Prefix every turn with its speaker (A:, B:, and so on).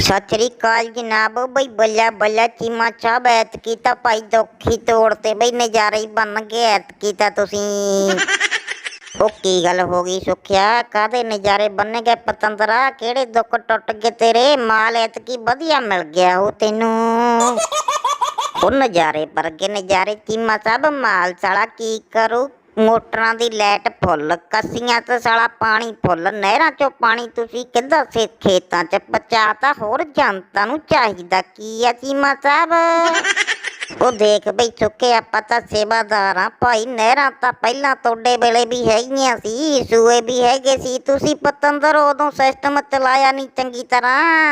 A: ਸਤਿ ਸ੍ਰੀ ਅਕਾਲ ਜਨਾਬ ਬਈ ਬੱਲਾ ਬੱਲਾ ਚੀਮਾ ਸਾਹਿਬ ਐਤਕੀ ਤਾਂ ਭਾਈ ਦੁੱਖੀ ਤੋੜ ਤੇ ਬਈ ਨਜ਼ਾਰੇ ਹੀ ਬਣ ਗਏ ਐਤਕੀ ਤਾਂ ਤੁਸੀਂ ਉਹ ਕੀ ਗੱਲ ਹੋ ਗਈ ਸੁਖਿਆ ਕਾਦੇ ਨਜ਼ਾਰੇ ਬੰਨੇ ਗਏ ਪਤੰਦਰਾ ਕਿਹੜੇ ਦੁੱਖ ਟੁੱਟ ਗਏ ਤੇਰੇ ਮਾਲ ਐਤਕੀ ਵਧੀਆ ਮਿਲ ਗਿਆ ਉਹ ਤੈਨੂੰ ਉਹ ਨਜ਼ਾਰੇ ਵਰਗੇ ਨਜ਼ਾਰੇ ਚੀਮਾ ਸਾਹਿਬ ਮਾਲ ਸਾਲਾ ਕੀ ਕਰੂ ਮੋਟਰਾਂ ਦੀ ਲਾਈਟ ਫੁੱਲ, ਕੱਸੀਆਂ ਤੇ ਸਾਲਾ ਪਾਣੀ ਫੁੱਲ, ਨਹਿਰਾਂ ਚੋਂ ਪਾਣੀ ਤੁਸੀਂ ਕਿੱਦਾਂ ਸੇ ਖੇਤਾਂ 'ਚ ਪਚਾਤਾ ਹੋਰ ਜਨਤਾ ਨੂੰ ਚਾਹੀਦਾ, ਕੀ ਆ ਚੀਮਾ ਸਾਹਿਬ? ਉਹ ਦੇਖ ਬਈ ਸੁੱਕੇ ਆਪਾਂ ਤਾਂ ਸੇਵਾਦਾਰ ਸੇਵਾਦਾਰਾਂ ਭਾਈ ਨਹਿਰਾਂ ਤਾਂ ਪਹਿਲਾਂ ਤੁਹਾਡੇ ਵੇਲੇ ਵੀ ਹੈਗੀਆਂ ਸੀ, ਸੂਏ ਵੀ ਹੈਗੇ ਸੀ, ਤੁਸੀਂ ਪਤੰਦਰ ਉਦੋਂ ਸਿਸਟਮ ਚਲਾਇਆ ਨਹੀਂ ਚੰਗੀ ਤਰ੍ਹਾਂ।